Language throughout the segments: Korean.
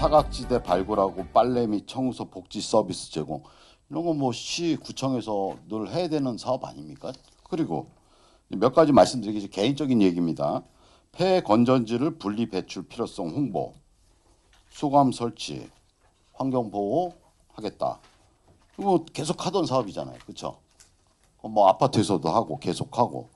사각지대 발굴하고 빨래 및 청소 복지 서비스 제공 이런 거뭐시 구청에서 늘 해야 되는 사업 아닙니까? 그리고 몇 가지 말씀드리기 전 개인적인 얘기입니다. 폐 건전지를 분리 배출 필요성 홍보, 수감 설치, 환경 보호 하겠다. 이거 계속 하던 사업이잖아요. 그렇죠? 뭐 아파트에서도 하고 계속 하고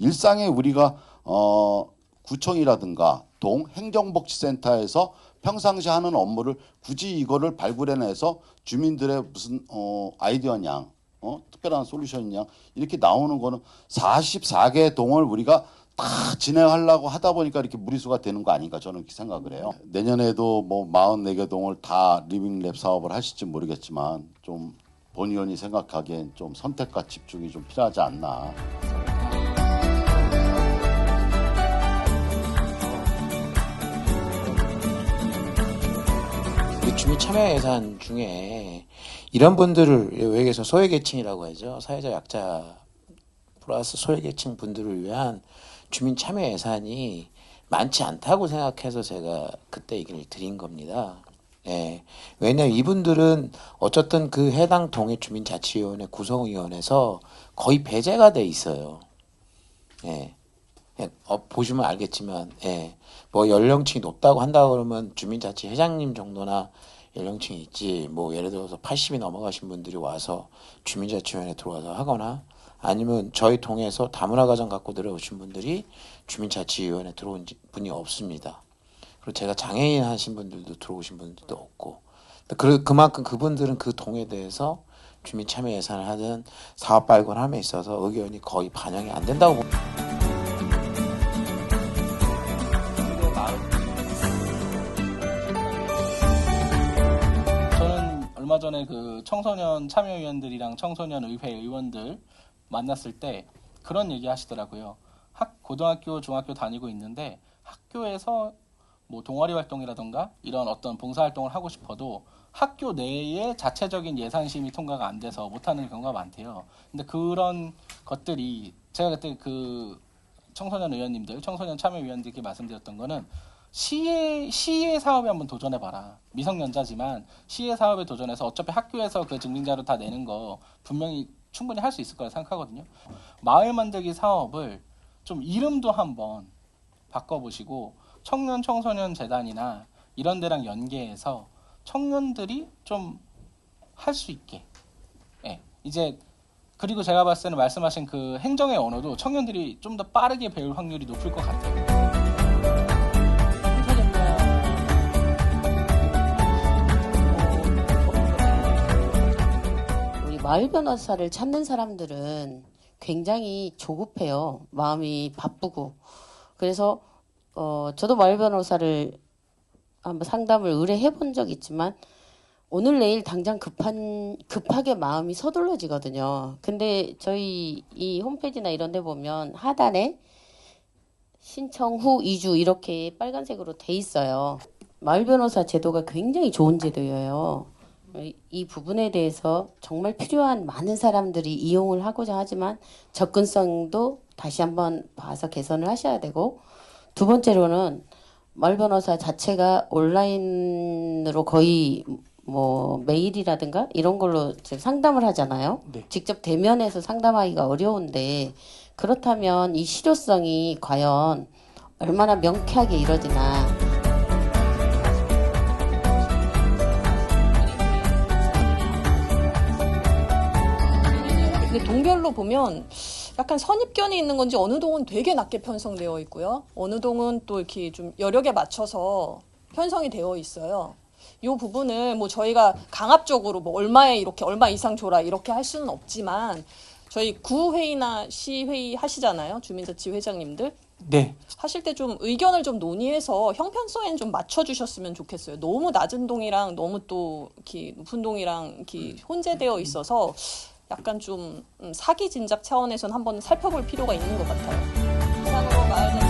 일상에 우리가 어 구청이라든가 동 행정복지센터에서 평상시 하는 업무를 굳이 이거를 발굴해내서 주민들의 무슨 어 아이디어냐 어 특별한 솔루션이냐 이렇게 나오는 거는 44개 동을 우리가 다 진행하려고 하다 보니까 이렇게 무리수가 되는 거 아닌가 저는 그렇게 생각을 해요. 내년에도 뭐 44개 동을 다 리빙랩 사업을 하실지 모르겠지만 좀 본의원이 생각하기엔 좀 선택과 집중이 좀 필요하지 않나. 주민 참여 예산 중에 이런 분들을 외국에서 소외계층이라고 하죠. 사회적 약자 플러스 소외계층 분들을 위한 주민 참여 예산이 많지 않다고 생각해서 제가 그때 얘기를 드린 겁니다. 예. 왜냐면 이분들은 어쨌든 그 해당 동의 주민자치위원회 구성위원회에서 거의 배제가 돼 있어요. 예. 예, 어, 보시면 알겠지만, 예. 뭐 연령층이 높다고 한다 그러면 주민자치 회장님 정도나 연령층이 있지, 뭐 예를 들어서 80이 넘어가신 분들이 와서 주민자치위원회 들어와서 하거나 아니면 저희 통해서 다문화 가정 갖고 들어오신 분들이 주민자치위원회 들어온 지- 분이 없습니다. 그리고 제가 장애인 하신 분들도 들어오신 분들도 없고 그, 그만큼 그분들은 그 동에 대해서 주민 참여 예산을 하든 사업 발굴함에 있어서 의견이 거의 반영이 안 된다고 봅니다. 얼마 전에 그 청소년 참여위원들이랑 청소년 의회 의원들 만났을 때 그런 얘기 하시더라고요. 학 고등학교, 중학교 다니고 있는데 학교에서 뭐 동아리 활동이라던가 이런 어떤 봉사 활동을 하고 싶어도 학교 내에 자체적인 예산 심의 통과가 안 돼서 못 하는 경우가 많대요. 근데 그런 것들이 제가 그때 그 청소년 의원님들, 청소년 참여위원들께 말씀드렸던 거는 시의 시의 사업에 한번 도전해 봐라. 미성년자지만 시의 사업에 도전해서 어차피 학교에서 그 증빙자료 다 내는 거 분명히 충분히 할 수 있을 거라 생각하거든요. 마을 만들기 사업을 좀 이름도 한번 바꿔보시고 청년 청소년 재단이나 이런 데랑 연계해서 청년들이 좀 할 수 있게. 예. 이제 그리고 제가 봤을 때는 말씀하신 그 행정의 언어도 청년들이 좀 더 빠르게 배울 확률이 높을 것 같아요. 마을 변호사를 찾는 사람들은 굉장히 조급해요. 마음이 바쁘고. 그래서 어 저도 마을 변호사를 한번 상담을 의뢰해 본 적 있지만 오늘 내일 당장 급한 급하게 마음이 서둘러지거든요. 근데 저희 이 홈페이지나 이런 데 보면 하단에 신청 후 2주 이렇게 빨간색으로 돼 있어요. 마을 변호사 제도가 굉장히 좋은 제도예요. 이- 이 부분에 대해서 정말 필요한 많은 사람들이 이용을 하고자 하지만 접근성도 다시 한번 봐서 개선을 하셔야 되고 두 번째로는 마을 변호사 자체가 온라인으로 거의 뭐 메일이라든가 이런 걸로 상담을 하잖아요. 네. 직접 대면해서 상담하기가 어려운데 그렇다면 이 실효성이 과연 얼마나 명쾌하게 이루어지나 동별로 보면 약간 선입견이 있는 건지 어느 동은 되게 낮게 편성되어 있고요. 어느 동은 또 이렇게 좀 여력에 맞춰서 편성이 되어 있어요. 이 부분을 뭐 저희가 강압적으로 뭐 얼마에 이렇게 얼마 이상 줘라 이렇게 할 수는 없지만 저희 구회의나 시회의 하시잖아요. 주민자치 회장님들. 네, 하실 때 좀 의견을 좀 논의해서 형편성엔 좀 맞춰주셨으면 좋겠어요. 너무 낮은 동이랑 너무 또 이렇게 높은 동이랑 이렇게 혼재되어 있어서 약간 좀 음, 사기 진작 차원에서는 한번 살펴볼 필요가 있는 것 같아요. 이상으로 마을